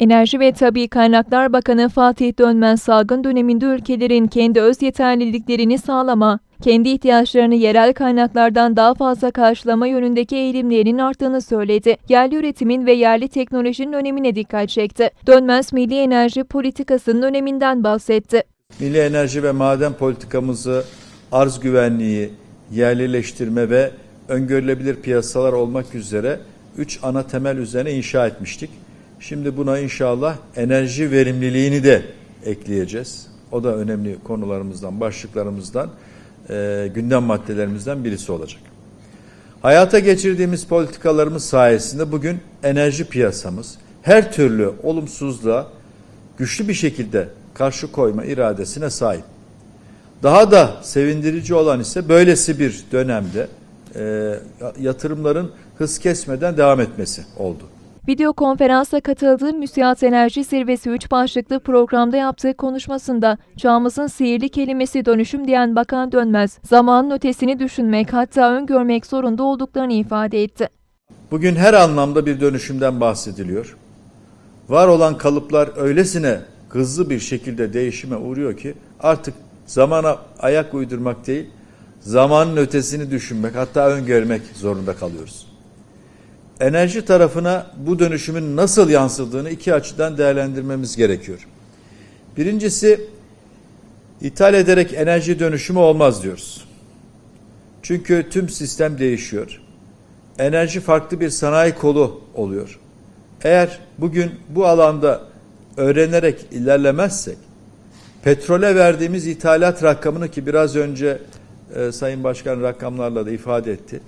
Enerji ve Tabi Kaynaklar Bakanı Fatih Dönmez salgın döneminde ülkelerin kendi öz yeterliliklerini sağlama, kendi ihtiyaçlarını yerel kaynaklardan daha fazla karşılama yönündeki eğilimlerinin arttığını söyledi. Yerli üretimin ve yerli teknolojinin önemine dikkat çekti. Dönmez milli enerji politikasının öneminden bahsetti. Milli enerji ve maden politikamızı arz güvenliği, yerlileştirme ve öngörülebilir piyasalar olmak üzere üç ana temel üzerine inşa etmiştik. Şimdi buna inşallah enerji verimliliğini de ekleyeceğiz. O da önemli konularımızdan, başlıklarımızdan, e, gündem maddelerimizden birisi olacak. Hayata geçirdiğimiz politikalarımız sayesinde bugün enerji piyasamız her türlü olumsuzluğa güçlü bir şekilde karşı koyma iradesine sahip. Daha da sevindirici olan ise böylesi bir dönemde e, yatırımların hız kesmeden devam etmesi oldu. Video konferansa katıldığı Müsiat Enerji Zirvesi 3 başlıklı programda yaptığı konuşmasında çağımızın sihirli kelimesi dönüşüm diyen Bakan Dönmez, zamanın ötesini düşünmek hatta öngörmek zorunda olduklarını ifade etti. Bugün her anlamda bir dönüşümden bahsediliyor. Var olan kalıplar öylesine hızlı bir şekilde değişime uğruyor ki artık zamana ayak uydurmak değil, zamanın ötesini düşünmek hatta öngörmek zorunda kalıyoruz. Enerji tarafına bu dönüşümün nasıl yansıdığını iki açıdan değerlendirmemiz gerekiyor. Birincisi ithal ederek enerji dönüşümü olmaz diyoruz. Çünkü tüm sistem değişiyor. Enerji farklı bir sanayi kolu oluyor. Eğer bugün bu alanda öğrenerek ilerlemezsek petrole verdiğimiz ithalat rakamını ki biraz önce e, Sayın Başkan rakamlarla da ifade etti.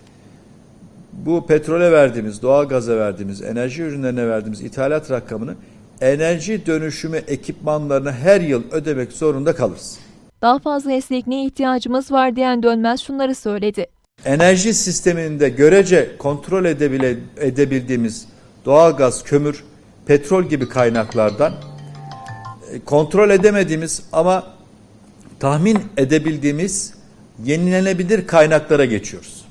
Bu petrole verdiğimiz, doğal gaza verdiğimiz, enerji ürünlerine verdiğimiz ithalat rakamını enerji dönüşümü ekipmanlarına her yıl ödemek zorunda kalırız. Daha fazla esnekliğe ihtiyacımız var diyen Dönmez şunları söyledi. Enerji sisteminde görece kontrol edebile, edebildiğimiz doğalgaz, kömür, petrol gibi kaynaklardan e, kontrol edemediğimiz ama tahmin edebildiğimiz yenilenebilir kaynaklara geçiyoruz.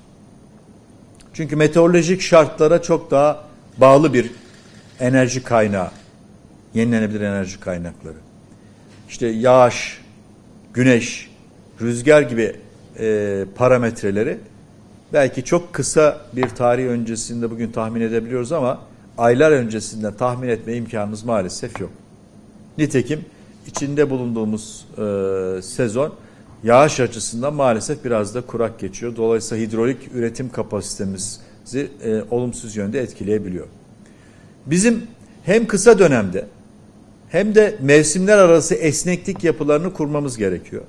Çünkü meteorolojik şartlara çok daha bağlı bir enerji kaynağı, yenilenebilir enerji kaynakları. İşte yağış, güneş, rüzgar gibi e, parametreleri belki çok kısa bir tarih öncesinde bugün tahmin edebiliyoruz ama aylar öncesinden tahmin etme imkanımız maalesef yok. Nitekim içinde bulunduğumuz e, sezon yağış açısından maalesef biraz da kurak geçiyor. Dolayısıyla hidrolik üretim kapasitemizi e, olumsuz yönde etkileyebiliyor. Bizim hem kısa dönemde hem de mevsimler arası esneklik yapılarını kurmamız gerekiyor.